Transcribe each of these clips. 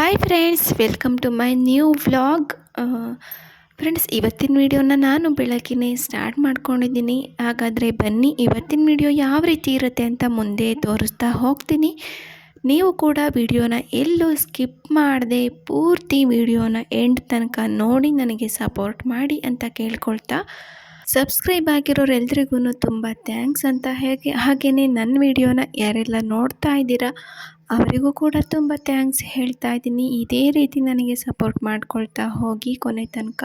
Hi friends welcome to my new vlog friends ಇವತ್ತಿನ ವಿಡಿಯೋನ ನಾನು ಬೆಳಗ್ಗೆ ಸ್ಟಾರ್ಟ್ ಮಾಡ್ಕೊಂಡಿದ್ದೀನಿ. ಹಾಗಾದರೆ ಬನ್ನಿ, ಇವತ್ತಿನ ವಿಡಿಯೋ ಯಾವ ರೀತಿ ಇರುತ್ತೆ ಅಂತ ಮುಂದೆ ತೋರಿಸ್ತಾ ಹೋಗ್ತೀನಿ. ನೀವು ಕೂಡ ವಿಡಿಯೋನ ಎಲ್ಲೂ ಸ್ಕಿಪ್ ಮಾಡದೆ ಪೂರ್ತಿ ವಿಡಿಯೋನ ಎಂಡ್ ತನಕ ನೋಡಿ ನನಗೆ ಸಪೋರ್ಟ್ ಮಾಡಿ ಅಂತ ಕೇಳ್ಕೊಳ್ತಾ. ಸಬ್ಸ್ಕ್ರೈಬ್ ಆಗಿರೋರೆಲ್ರಿಗೂ ತುಂಬ ಥ್ಯಾಂಕ್ಸ್ ಅಂತ ಹೇಗೆ ಹಾಗೆಯೇ ನನ್ನ ವಿಡಿಯೋನ ಯಾರೆಲ್ಲ ನೋಡ್ತಾ ಇದ್ದೀರಾ ಅವರಿಗೂ ಕೂಡ ತುಂಬ ಥ್ಯಾಂಕ್ಸ್ ಹೇಳ್ತಾ ಇದ್ದೀನಿ. ಇದೇ ರೀತಿ ನನಗೆ ಸಪೋರ್ಟ್ ಮಾಡ್ಕೊಳ್ತಾ ಹೋಗಿ ಕೊನೆ ತನಕ.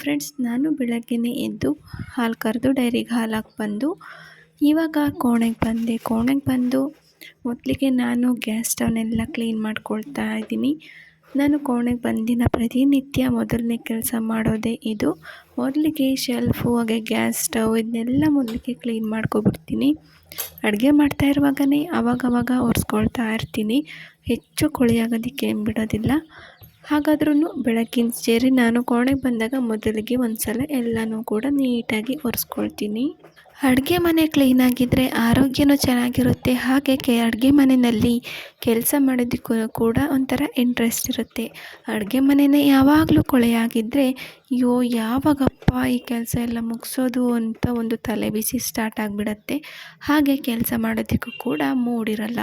ಫ್ರೆಂಡ್ಸ್ ನಾನು ಬೆಳಗ್ಗೆನೇ ಎದ್ದು ಹಾಲು ಕರೆದು ಡೈರಿಗೆ ಹಾಲು ಬಂದು, ಇವಾಗ ಕೋಣೆಗೆ ಬಂದೆ. ಕೋಣೆಗೆ ಬಂದು, ಮೊದಲಿಗೆ ನಾನು ಗ್ಯಾಸ್ ಸ್ಟವ್ನೆಲ್ಲ ಕ್ಲೀನ್ ಮಾಡ್ಕೊಳ್ತಾ ಇದ್ದೀನಿ. ನಾನು ಕೋಣೆಗೆ ಬಂದಿನ ಪ್ರತಿನಿತ್ಯ ಮೊದಲನೇ ಕೆಲಸ ಮಾಡೋದೇ ಇದು. ಮೊದಲಿಗೆ ಶೆಲ್ಫು ಹಾಗೆ ಗ್ಯಾಸ್ ಸ್ಟವ್ ಇದನ್ನೆಲ್ಲ ಮೊದಲಿಗೆ ಕ್ಲೀನ್ ಮಾಡ್ಕೊಬಿಡ್ತೀನಿ. ಅಡುಗೆ ಮಾಡ್ತಾ ಇರುವಾಗಲೇ ಅವಾಗವಾಗ ಒರೆಸ್ಕೊಳ್ತಾ ಇರ್ತೀನಿ. ಹೆಚ್ಚು ಕೊಳೆಯಾಗೋದಕ್ಕೆ ಏನು ಬಿಡೋದಿಲ್ಲ. ಹಾಗಾದ್ರೂ ಬೆಳಗ್ಗಿನ ಸೇರಿ ನಾನು ಕೋಣೆಗೆ ಬಂದಾಗ ಮೊದಲಿಗೆ ಒಂದು ಸಲ ಎಲ್ಲನೂ ಕೂಡ ನೀಟಾಗಿ ಒರೆಸ್ಕೊಳ್ತೀನಿ. ಅಡುಗೆ ಮನೆ ಕ್ಲೀನಾಗಿದ್ದರೆ ಆರೋಗ್ಯನೂ ಚೆನ್ನಾಗಿರುತ್ತೆ. ಹಾಗೆ ಕೆ ಅಡುಗೆ ಮನೆಯಲ್ಲಿ ಕೆಲಸ ಮಾಡೋದಕ್ಕೂ ಕೂಡ ಒಂಥರ ಇಂಟ್ರೆಸ್ಟ್ ಇರುತ್ತೆ. ಅಡುಗೆ ಮನೆಯೇ ಯಾವಾಗಲೂ ಕೊಳೆಯಾಗಿದ್ದರೆ ಅಯ್ಯೋ, ಯಾವಾಗಪ್ಪ ಈ ಕೆಲಸ ಎಲ್ಲ ಮುಗಿಸೋದು ಅಂತ ಒಂದು ತಲೆ ಬಿಸಿ ಸ್ಟಾರ್ಟ್ ಆಗಿಬಿಡತ್ತೆ. ಹಾಗೆ ಕೆಲಸ ಮಾಡೋದಕ್ಕೂ ಕೂಡ ಮೂಡಿರಲ್ಲ.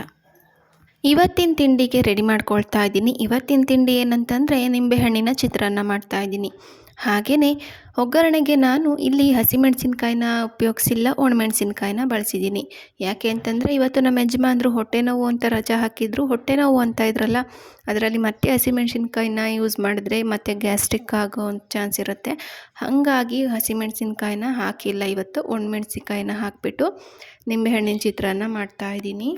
ಇವತ್ತಿನ ತಿಂಡಿಗೆ ರೆಡಿ ಮಾಡ್ಕೊಳ್ತಾ ಇದ್ದೀನಿ. ಇವತ್ತಿನ ತಿಂಡಿ ಏನಂತಂದರೆ ನಿಂಬೆಹಣ್ಣಿನ ಚಿತ್ರಾನ್ನ ಮಾಡ್ತಾ ಇದ್ದೀನಿ. ಹಾಗೆಯೇ ಒಗ್ಗರಣೆಗೆ ನಾನು ಇಲ್ಲಿ ಹಸಿಮೆಣಸಿನ್ಕಾಯಿನ ಉಪಯೋಗಿಸಿಲ್ಲ, ಒಣಮೆಣಸಿನ್ಕಾಯಿನ ಬಳಸಿದ್ದೀನಿ. ಯಾಕೆ ಅಂತಂದರೆ ಇವತ್ತು ನಮ್ಮ ಯಜಮಾನ್ರು ಹೊಟ್ಟೆ ನೋವು ಅಂತ ರಜಾ ಹಾಕಿದ್ರು. ಹೊಟ್ಟೆ ನೋವು ಅಂತ ಇದ್ರಲ್ಲ, ಅದರಲ್ಲಿ ಮತ್ತೆ ಹಸಿಮೆಣಸಿನ್ಕಾಯಿನ ಯೂಸ್ ಮಾಡಿದ್ರೆ ಮತ್ತೆ ಗ್ಯಾಸ್ಟ್ರಿಕ್ ಆಗೋ ಚಾನ್ಸ್ ಇರುತ್ತೆ. ಹಾಗಾಗಿ ಹಸಿಮೆಣಸಿನ್ಕಾಯಿನ ಹಾಕಿಲ್ಲ ಇವತ್ತು. ಒಣಮೆಣಸಿನ್ಕಾಯಿನ ಹಾಕಿಬಿಟ್ಟು ನಿಂಬೆಹಣ್ಣಿನ ಚಿತ್ರಾನ್ನ ಮಾಡ್ತಾಯಿದ್ದೀನಿ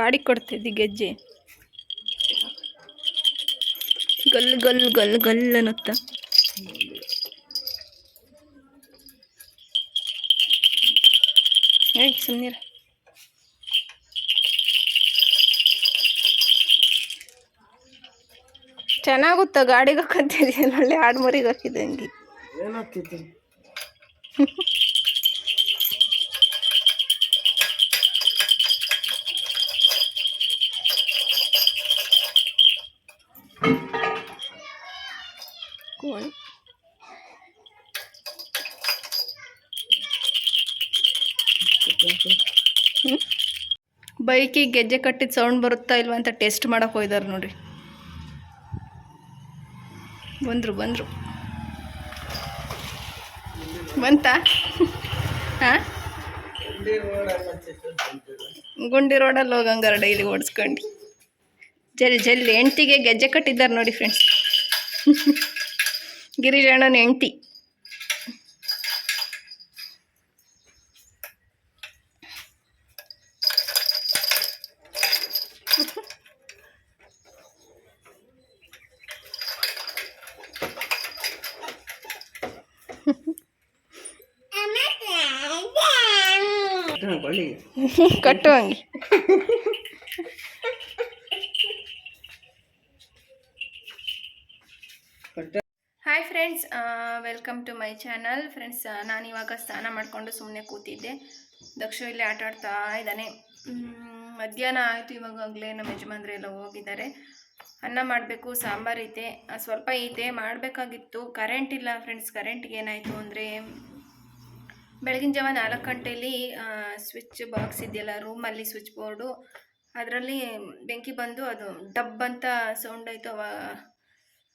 ಗಾಡಿ ಕೊಡ್ತಿದ್ದಿ ಗೆಜ್ಜೆ. ಗಲ್ ಗಲ್ ಗಲ್ ಗಲ್ ಅನ್ನುತ್ತ. ಏಯ್ ಸುಮ್ಮನಿರ ಚೆನ್ನಾಗುತ್ತ ಗಾಡಿಗೆ ಹಾಕಂತಿದ್ಯಲ್ಲ ಒಳ್ಳೆ ಹಾಡು ಮರಿಗೆ ಹಾಕಿದ್ದಂಗೆ. ಏನಾಗ್ತಿತ್ತು? ಬೈಕಿಗೆ ಗೆಜ್ಜೆ ಕಟ್ಟಿದ ಸೌಂಡ್ ಬರುತ್ತಾ ಇಲ್ವಾ ಅಂತ ಟೆಸ್ಟ್ ಮಾಡೋಕೆ ಹೋಯ್ದಾರೆ ನೋಡಿ ಬಂದರು ಬಂದರು. ಬಂತಾ? ಹಾಂ? ಗುಂಡಿ ರೋಡಲ್ಲಿ ಹೋಗಂಗಾರ ಡೈಲಿ ಓಡಿಸ್ಕೊಂಡು. ಜಲ್ ಜಲ್ದಿ. ಹೆಂಡ್ತಿಗೆ ಗೆಜ್ಜೆ ಕಟ್ಟಿದ್ದಾರೆ ನೋಡಿ ಫ್ರೆಂಡ್ಸ್ ಗಿರಿಜಣ್ಣನ ಹೆಂಡ್ತಿ. ಕಟ್ಟು ಹಂಗೆ hi friends welcome to my channel friends ನಾನಿವಾಗ ಸ್ನಾನ ಮಾಡಿಕೊಂಡು ಸುಮ್ಮನೆ ಕೂತಿದ್ದೆ. ದಕ್ಷ ಇಲ್ಲಿ ಆಟ ಆಡ್ತಾ ಇದ್ದಾನೆ. ಮಧ್ಯಾಹ್ನ ಆಯಿತು ಇವಾಗಲೇ ನಮ್ಮ ಯಜಮಾನ್ರು ಎಲ್ಲ ಹೋಗಿದ್ದಾರೆ. ಅನ್ನ ಮಾಡಬೇಕು, ಸಾಂಬಾರು ಐತೆ. ಸ್ವಲ್ಪ ಐತೆ, ಮಾಡಬೇಕಾಗಿತ್ತು. ಕರೆಂಟ್ ಇಲ್ಲ ಫ್ರೆಂಡ್ಸ್ ಕರೆಂಟ್ಗೆ ಏನಾಯಿತು ಅಂದರೆ ಬೆಳಗಿನ ಜಾವ ನಾಲ್ಕು ಗಂಟೆಯಲ್ಲಿ ಸ್ವಿಚ್ ಬಾಕ್ಸ್ ಇದೆಯಲ್ಲ ರೂಮಲ್ಲಿ ಸ್ವಿಚ್ ಬೋರ್ಡು ಅದರಲ್ಲಿ ಬೆಂಕಿ ಬಂದು ಅದು ಡಬ್ ಅಂತ ಸೌಂಡ್ ಆಯಿತು. ಅವ,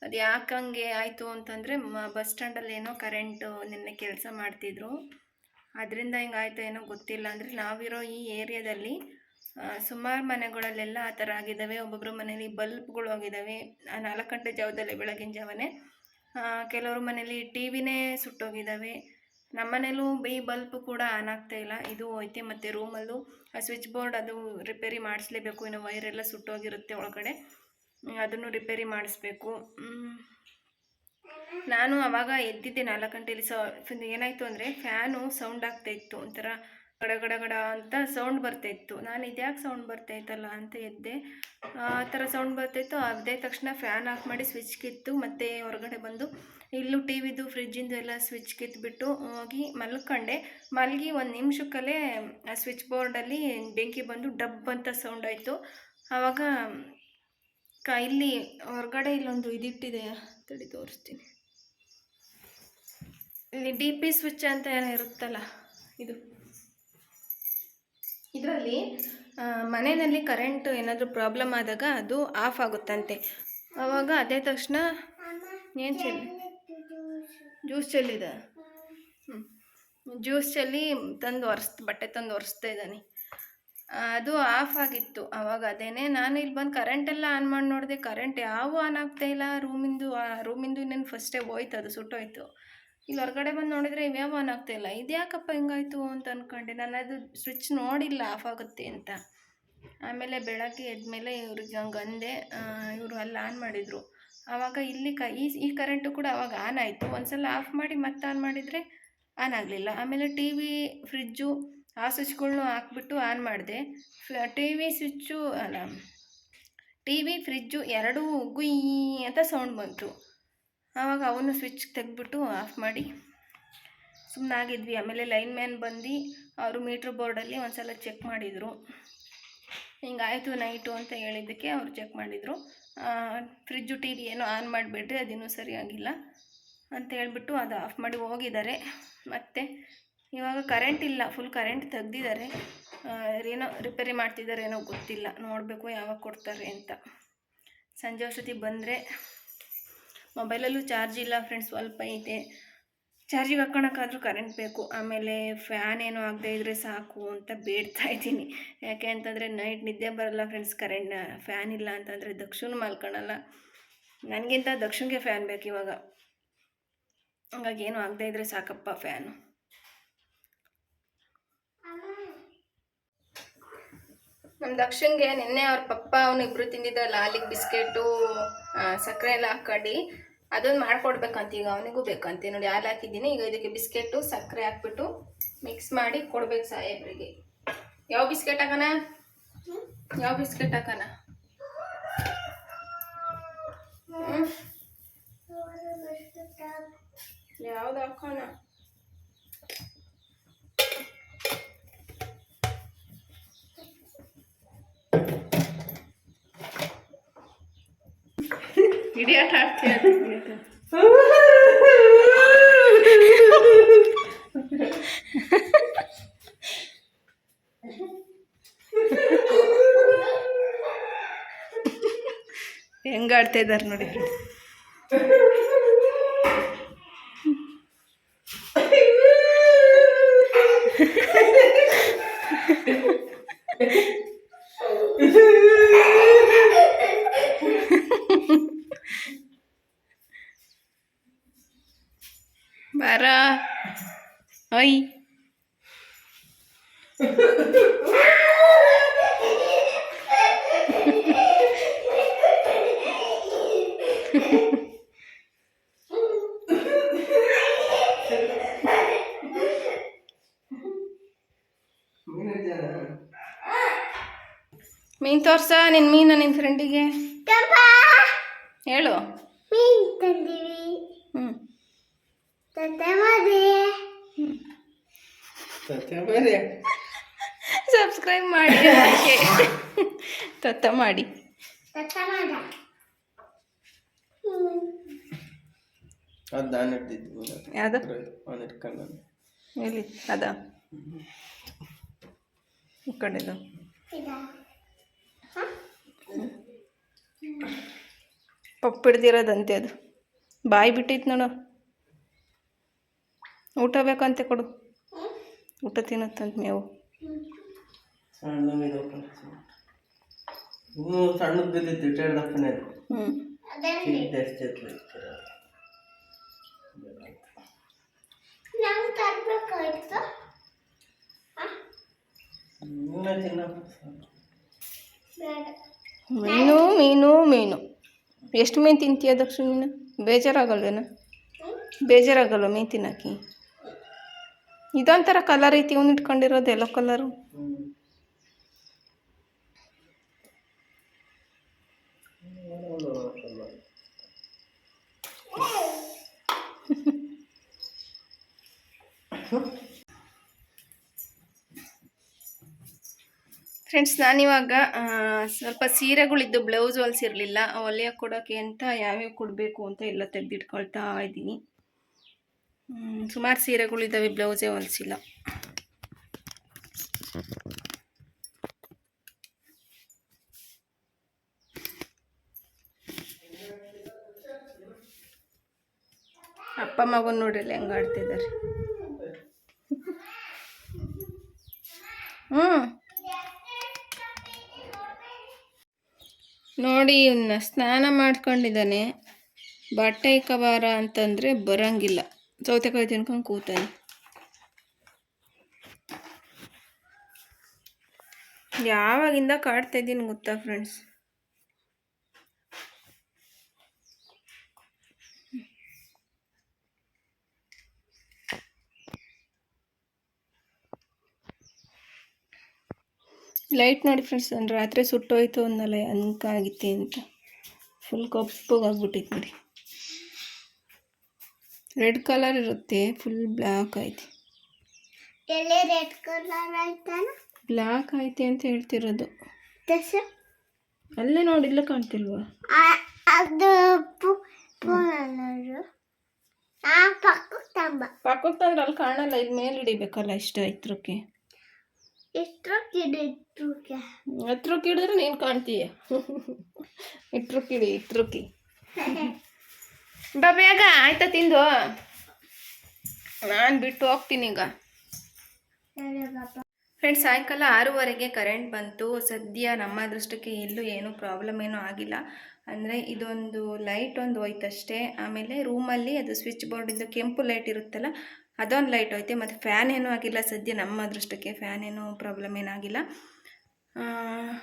ಅದು ಯಾಕಂಗೆ ಆಯಿತು ಅಂತಂದರೆ ಬಸ್ ಸ್ಟ್ಯಾಂಡಲ್ಲಿ ಏನೋ ಕರೆಂಟು ನಿನ್ನೆ ಕೆಲಸ ಮಾಡ್ತಿದ್ರು. ಅದರಿಂದ ಹಿಂಗಾಯ್ತು ಏನೋ ಗೊತ್ತಿಲ್ಲ. ಅಂದರೆ ನಾವಿರೋ ಈ ಏರಿಯಾದಲ್ಲಿ ಸುಮಾರು ಮನೆಗಳಲ್ಲೆಲ್ಲ ಆ ಥರ ಆಗಿದ್ದಾವೆ. ಒಬ್ಬೊಬ್ಬರ ಮನೇಲಿ ಬಲ್ಬ್ಗಳು ಹೋಗಿದ್ದಾವೆ ಆ ನಾಲ್ಕು ಗಂಟೆ ಜಾವದಲ್ಲಿ ಬೆಳಗಿನ ಜಾವನೇ ಕೆಲವರು ಮನೇಲಿ ಟಿ ವಿನೇ ಸುಟ್ಟೋಗಿದ್ದಾವೆ. ನಮ್ಮ ಮನೇಲೂ ಈ ಬಲ್ಪ್ ಕೂಡ ಆನ್ ಆಗ್ತಾ ಇಲ್ಲ. ಇದು ಐತೆ ಮತ್ತು ರೂಮಲ್ಲೂ. ಆ ಸ್ವಿಚ್ ಬೋರ್ಡ್ ಅದು ರಿಪೇರಿ ಮಾಡಿಸ್ಲೇಬೇಕು. ಇನ್ನು ವೈರೆಲ್ಲ ಸುಟ್ಟೋಗಿರುತ್ತೆ ಒಳಗಡೆ. ಅದನ್ನು ರಿಪೇರಿ ಮಾಡಿಸ್ಬೇಕು. ನಾನು ಅವಾಗ ಎದ್ದಿದ್ದೆ ನಾಲ್ಕು ಗಂಟೆಯಲ್ಲಿ. ಸ, ಏನಾಯಿತು ಅಂದರೆ ಫ್ಯಾನು ಸೌಂಡ್ ಆಗ್ತಾ ಇತ್ತು. ಒಂಥರ ಗಡ ಗಡ ಗಡ ಅಂತ ಸೌಂಡ್ ಬರ್ತಾಯಿತ್ತು ನಾನು ಇದ್ಯಾಕೆ ಸೌಂಡ್ ಬರ್ತಾಯಿತ್ತಲ್ಲ ಅಂತ ಎದ್ದೆ. ಆ ಥರ ಸೌಂಡ್ ಬರ್ತಾಯಿತ್ತು ಅದೇ ತಕ್ಷಣ ಫ್ಯಾನ್ ಆಫ್ ಮಾಡಿ ಸ್ವಿಚ್ ಕಿತ್ತು. ಮತ್ತೆ ಹೊರಗಡೆ ಬಂದು ಇಲ್ಲೂ ಟಿ ವಿದು ಫ್ರಿಜ್ಜಿಂದು ಎಲ್ಲ ಸ್ವಿಚ್ ಕಿತ್ಬಿಟ್ಟು ಹೋಗಿ ಮಲ್ಕೊಂಡೆ. ಮಲಗಿ ಒಂದು ನಿಮಿಷಕ್ಕಲ್ಲೇ ಆ ಸ್ವಿಚ್ ಬೋರ್ಡಲ್ಲಿ ಬೆಂಕಿ ಬಂದು ಡಬ್ ಅಂತ ಸೌಂಡ್ ಆಯಿತು. ಆವಾಗ ಕ, ಇಲ್ಲಿ ಹೊರಗಡೆ ಇಲ್ಲೊಂದು ಇದಿಟ್ಟಿದೆ. ತಡಿ ತೋರಿಸ್ತೀನಿ. ಇಲ್ಲಿ ಡಿ ಪಿ ಸ್ವಿಚ್ ಅಂತ ಏನೋ ಇರುತ್ತಲ್ಲ, ಇದು. ಇದರಲ್ಲಿ ಮನೆಯಲ್ಲಿ ಕರೆಂಟ್ ಏನಾದರೂ ಪ್ರಾಬ್ಲಮ್ ಆದಾಗ ಅದು ಆಫ್ ಆಗುತ್ತಂತೆ. ಆವಾಗ ಅದೇ ತಕ್ಷಣ ಏನು ಚೆಲ್ಲಿ ಜ್ಯೂಸ್ ಚೆಲ್ಲಿದ? ಜ್ಯೂಸ್ ಚೆಲ್ಲಿ ತಂದು ಒರೆಸ್ ಬಟ್ಟೆ ತಂದು ಒರೆಸ್ತಾ ಇದ್ದಾನೆ. ಅದು ಆಫ್ ಆಗಿತ್ತು. ಆವಾಗ ಅದೇನೆ ನಾನು ಇಲ್ಲಿ ಬಂದು ಕರೆಂಟೆಲ್ಲ ಆನ್ ಮಾಡಿ ನೋಡಿದೆ ಕರೆಂಟ್ ಯಾವ ಆನ್ ಆಗ್ತಾ ಇಲ್ಲ. ರೂಮಿಂದು ರೂಮಿಂದು ಇನ್ನೇನು ಫಸ್ಟೇ ಹೋಯ್ತು, ಅದು ಸುಟ್ಟೋಯ್ತು. ಇಲ್ಲಿ ಹೊರಗಡೆ ಬಂದು ನೋಡಿದರೆ ಇವ್ಯಾವ ಆನ್ ಆಗ್ತಾ ಇಲ್ಲ. ಇದ್ಯಾಕಪ್ಪ ಹಿಂಗಾಯ್ತು ಅಂತ ಅಂದ್ಕೊಂಡೆ ನಾನು ಅದು ಸ್ವಿಚ್ ನೋಡಿಲ್ಲ ಆಫ್ ಆಗುತ್ತೆ ಅಂತ. ಆಮೇಲೆ ಬೆಳಗ್ಗೆ ಎದ್ಮೇಲೆ ಇವ್ರಿಗೆ ಹಂಗೆ ಅಂದೆ ಇವರು ಅಲ್ಲಿ ಆನ್ ಮಾಡಿದರು. ಆವಾಗ ಇಲ್ಲಿ ಕ, ಈ ಈ ಕರೆಂಟು ಕೂಡ ಆವಾಗ ಆನ್ ಆಯಿತು. ಒಂದ್ಸಲ ಆಫ್ ಮಾಡಿ ಮತ್ತೆ ಆನ್ ಮಾಡಿದರೆ ಆನ್ ಆಗಲಿಲ್ಲ. ಆಮೇಲೆ ಟಿ ವಿ ಫ್ರಿಜ್ಜು ಆ ಸ್ವಿಚ್ಗಳ್ನು ಹಾಕ್ಬಿಟ್ಟು ಆನ್ ಮಾಡಿದೆ. ಟಿ ವಿ ಸ್ವಿಚ್ಚು ಅಲ್ಲ ಟಿ ವಿ ಫ್ರಿಜ್ಜು ಎರಡೂ ಗುಯ್ ಅಂತ ಸೌಂಡ್ ಬಂತು. ಆವಾಗ ಅವನು ಸ್ವಿಚ್ ತೆಗೆದ್ಬಿಟ್ಟು ಆಫ್ ಮಾಡಿ ಸುಮ್ಮನಾಗಿದ್ವಿ ಆಮೇಲೆ ಲೈನ್ ಮ್ಯಾನ್ ಬಂದು ಅವರು ಮೀಟ್ರ್ ಬೋರ್ಡಲ್ಲಿ ಒಂದು ಸಲ ಚೆಕ್ ಮಾಡಿದರು. ಹಿಂಗಾಯಿತು ನೈಟು ಅಂತ ಹೇಳಿದ್ದಕ್ಕೆ ಅವರು ಚೆಕ್ ಮಾಡಿದರು. ಫ್ರಿಜ್ಜು ಟಿ ವಿ ಏನೋ ಆನ್ ಮಾಡಿಬಿಟ್ರೆ ಅದಿನ್ನೂ ಸರಿಯಾಗಿಲ್ಲ ಅಂತ ಹೇಳಿಬಿಟ್ಟು ಅದು ಆಫ್ ಮಾಡಿ ಹೋಗಿದ್ದಾರೆ. ಮತ್ತು ಇವಾಗ ಕರೆಂಟ್ ಇಲ್ಲ ಫುಲ್ ಕರೆಂಟ್ ತೆಗ್ದಿದ್ದಾರೆ. ಏನೋ ರಿಪೇರಿ ಮಾಡ್ತಿದ್ದಾರೆ ಏನೋ ಗೊತ್ತಿಲ್ಲ, ನೋಡಬೇಕು ಯಾವಾಗ ಕೊಡ್ತಾರೆ ಅಂತ. ಸಂಜೆ ಅಷ್ಟೊತ್ತಿಗೆ ಬಂದರೆ ಮೊಬೈಲಲ್ಲೂ ಚಾರ್ಜ್ ಇಲ್ಲ ಫ್ರೆಂಡ್ಸ್, ಸ್ವಲ್ಪ ಐತೆ. ಚಾರ್ಜಿಗೆ ಹಾಕ್ಕೊಳಕ್ಕಾದ್ರೂ ಕರೆಂಟ್ ಬೇಕು. ಆಮೇಲೆ ಫ್ಯಾನ್ ಏನೂ ಆಗದೆ ಇದ್ದರೆ ಸಾಕು ಅಂತ ಬೇಡ್ತಾ ಇದ್ದೀನಿ. ಯಾಕೆ ಅಂತಂದರೆ ನೈಟ್ ನಿದ್ದೆ ಬರಲ್ಲ ಫ್ರೆಂಡ್ಸ್ ಕರೆಂಟ್ ಫ್ಯಾನ್ ಇಲ್ಲ ಅಂತಂದರೆ ದಕ್ಷಿಣ ಮಲ್ಕೊಳಲ್ಲ. ನನಗಿಂತ ದಕ್ಷಿಣಗೆ ಫ್ಯಾನ್ ಬೇಕು ಇವಾಗ. ಹಂಗಾಗಿ ಏನು ಆಗದೆ ಇದ್ದರೆ ಸಾಕಪ್ಪ ಫ್ಯಾನು ನಮ್ಮ ದಕ್ಷಿಣಗೆ ನಿನ್ನೆ ಅವ್ರ ಪಪ್ಪ ಅವನಿಬ್ರು ತಿಂದಿದ್ದಲ್ಲ ಅಲ್ಲಿಗೆ ಬಿಸ್ಕೆಟು. ಸಕ್ಕರೆ ಎಲ್ಲ ಹಾಕೊಂಡು ಅದೊಂದು ಮಾಡ್ಕೊಡ್ಬೇಕಂತ ಈಗ ಅವನಿಗೂ ಬೇಕಂತೆ. ನೋಡಿ ಹಾಲು ಹಾಕಿದ್ದೀನಿ. ಈಗ ಇದಕ್ಕೆ ಬಿಸ್ಕೆಟ್ಟು ಸಕ್ಕರೆ ಹಾಕ್ಬಿಟ್ಟು ಮಿಕ್ಸ್ ಮಾಡಿ ಕೊಡ್ಬೇಕು ಸಾಹೇಬ್ರಿಗೆ ಯಾವ ಬಿಸ್ಕೆಟ್ ಹಾಕೋಣ? ಯಾವ ಬಿಸ್ಕೆಟ್ ಹಾಕೋಣ? ಯಾವ್ದು ಹಾಕೋಣ? ಇಡಿಯಾಟ ಆಡ್ತೀಯ ಹೆಂಗ ಆಡ್ತಾ ಇದ್ದಾರೆ ನೋಡಿ. ತೋರ್ಸ ನಿನ್ನ ಮೀನ ನಿನ್ನ ಫ್ರೆಂಡಿಗೆ ಹೇಳು. ಮೀನ್ ತಂದೀವಿ. ಸಬ್ಸ್ಕ್ರೈಬ್ ಮಾಡಿ ತತ್ತ ಮಾಡಿ. ಯಾವ್ದು? ಅದ. ಈ ಕಡೆದು. ಪಪ್ಪು ಹಿಡ್ದಿರೋದಂತೆ ಅದು. ಬಾಯಿ ಬಿಟ್ಟಿತ್ತು ನೋಡು. ಊಟ ಬೇಕಂತೆ ಕೊಡು. ಊಟ ತಿನ್ನುತ್ತಂತ ಮೇವು ಸಣ್ಣದು ಬಿದ್ದಿತ್ತು ಹ್ಞೂ ತಿನ್ನ ಮೀನು ಮೀನು ಮೀನು. ಎಷ್ಟು ಮೀನು ತಿಂತೀಯ ದಕ್ಷ ನೀನು? ಬೇಜಾರಾಗಲ್ವೇನ? ಬೇಜಾರಾಗಲ್ವ ಮೀನು ತಿನ್ನಕ್ಕೆ? ಇದೊಂಥರ ಕಲರ್ ಐತಿ ಇಟ್ಕೊಂಡಿರೋದು ಎಲ್ಲೋ ಕಲರು ಫ್ರೆಂಡ್ಸ್ ನಾನಿವಾಗ ಸ್ವಲ್ಪ ಸೀರೆಗಳಿದ್ದು ಬ್ಲೌಸ್ ಹೊಲಿಸಿರಲಿಲ್ಲ ಹೊಲಿಯೋಕೆ ಕೊಡೋಕ್ಕೆ ಅಂತ ಯಾವ್ಯಾವ ಕೊಡಬೇಕು ಅಂತ ಎಲ್ಲ ತೆಗೆದಿಟ್ಕೊಳ್ತಾ ಇದ್ದೀನಿ. ಸುಮಾರು ಸೀರೆಗಳಿದ್ದಾವೆ ಬ್ಲೌಸೇ ಹೊಲಿಸಿಲ್ಲ. ಅಪ್ಪ ಮಗನ ನೋಡ್ರಿ ಹೆಂಗೆ ಆಡ್ತಿದ್ದಾರೆ ಹ್ಞೂ ನೋಡಿ ಇವನ್ನ ಸ್ನಾನ ಮಾಡ್ಕೊಂಡಿದ್ದಾನೆ. ಬಟ್ಟೆ ಕಬಾರ ಅಂತಂದರೆ ಬರಂಗಿಲ್ಲ. ಸೌತೆಕಾಯಿ ತಿನ್ಕೊಂಡು ಕೂತಾನೆ. ಯಾವಾಗಿಂದ ಕಾಡ್ತಾ ಇದ್ದೀನಿ ಗೊತ್ತಾ ಫ್ರೆಂಡ್ಸ್ ಲೈಟ್ ನೋಡಿ ಫ್ರೆಂಡ್ಸ್ ನಾನು ರಾತ್ರಿ ಸುಟ್ಟೋಯ್ತು ಅಂದಲ್ಲ ಅಂಕಾಗಿತ್ತೆ ಅಂತ. ಫುಲ್ ಕಪ್ಪಗಾಗ್ಬಿಟ್ಟಿತ್ತು ನೋಡಿ ರೆಡ್ ಕಲರ್ ಇರುತ್ತೆ ಫುಲ್ ಬ್ಲ್ಯಾಕ್ ಐತೆ ರೆಡ್ ಕಲರ್ ಬ್ಲ್ಯಾಕ್ ಐತೆ ಅಂತ ಹೇಳ್ತಿರೋದು. ಅಲ್ಲೇ ನೋಡಿಲ್ಲ ಕಾಣ್ತಿಲ್ವಾ? ಅದು ಪೂನರು ಆ ಪಕ್ಕಕ್ಕೆ ತಂದ್ರೆ ಅಲ್ಲಿ ಕಾಣಲ್ಲ ಇಲ್ಲಿ ಮೇಲೆ ಹಿಡಿಬೇಕಲ್ಲ ಇಷ್ಟ ಎತ್ತರಕ್ಕೆ ಎತ್ತರಕ್ಕೆ ಹಿಡಿದ್ರೆ ನೀನು ಕಾಣ್ತೀಯ. ಇಟ್ರಕ್ಕೆ ಹಿಡಿ ಇಟ್ರಕ್ಕೆ ಬಾ ಬೇಗ ಆಯ್ತಾ ತಿಂದು? ನಾನು ಬಿಟ್ಟು ಹೋಗ್ತೀನಿ ಈಗ. ಫ್ರೆಂಡ್ಸ್ ಸಾಯಂಕಾಲ ಆರೂವರೆಗೆ ಕರೆಂಟ್ ಬಂತು. ಸದ್ಯ ನಮ್ಮ ಅದೃಷ್ಟಕ್ಕೆ ಎಲ್ಲೂ ಏನೂ ಪ್ರಾಬ್ಲಮ್ ಏನೂ ಆಗಿಲ್ಲ. ಅಂದರೆ ಇದೊಂದು ಲೈಟ್ ಒಂದು ಹೋಯ್ತಷ್ಟೇ. ಆಮೇಲೆ ರೂಮಲ್ಲಿ ಅದು ಸ್ವಿಚ್ ಬೋರ್ಡಿಂದು ಕೆಂಪು ಲೈಟ್ ಇರುತ್ತಲ್ಲ ಅದೊಂದು ಲೈಟ್ ಹೋಯ್ತು. ಮತ್ತು ಫ್ಯಾನ್ ಏನೂ ಆಗಿಲ್ಲ. ಸದ್ಯ ನಮ್ಮ ಅದೃಷ್ಟಕ್ಕೆ ಫ್ಯಾನ್ ಏನೂ ಪ್ರಾಬ್ಲಮ್ ಏನಾಗಿಲ್ಲ.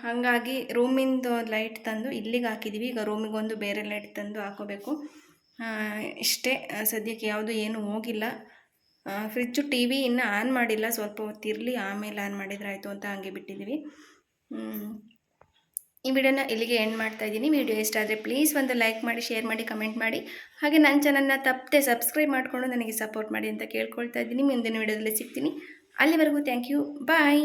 ಹಾಗಾಗಿ ರೂಮಿಂದು ಲೈಟ್ ತಂದು ಇಲ್ಲಿಗೆ ಹಾಕಿದ್ದೀವಿ ಈಗ ರೂಮಿಗೊಂದು ಬೇರೆ ಲೈಟ್ ತಂದು ಹಾಕೋಬೇಕು. ಇಷ್ಟೇ. ಸದ್ಯಕ್ಕೆ ಯಾವುದು ಏನೂ ಹೋಗಿಲ್ಲ. ಫ್ರಿಜ್ಜು ಟಿ ವಿ ಇನ್ನೂ ಆನ್ ಮಾಡಿಲ್ಲ. ಸ್ವಲ್ಪ ಹೊತ್ತಿರಲಿ. ಆಮೇಲೆ ಆನ್ ಮಾಡಿದ್ರೆ ಆಯಿತು ಅಂತ ಹಂಗೆ ಬಿಟ್ಟಿದ್ದೀವಿ. ಈ ವಿಡಿಯೋನ ಇಲ್ಲಿಗೆ ಎಂಡ್ ಮಾಡ್ತಾ ಇದ್ದೀನಿ. ವಿಡಿಯೋ ಇಷ್ಟ ಆದರೆ ಪ್ಲೀಸ್ ಒಂದು ಲೈಕ್ ಮಾಡಿ ಶೇರ್ ಮಾಡಿ ಕಮೆಂಟ್ ಮಾಡಿ. ಹಾಗೆ ನನ್ನ ಚಾನಲ್ನ ತಪ್ಪದೆ ಸಬ್ಸ್ಕ್ರೈಬ್ ಮಾಡಿಕೊಂಡು ನನಗೆ ಸಪೋರ್ಟ್ ಮಾಡಿ ಅಂತ ಕೇಳ್ಕೊಳ್ತಾ ಇದ್ದೀನಿ. ಮುಂದಿನ ವಿಡಿಯೋದಲ್ಲಿ ಸಿಗ್ತೀನಿ. ಅಲ್ಲಿವರೆಗೂ ಥ್ಯಾಂಕ್ ಯು ಬಾಯ್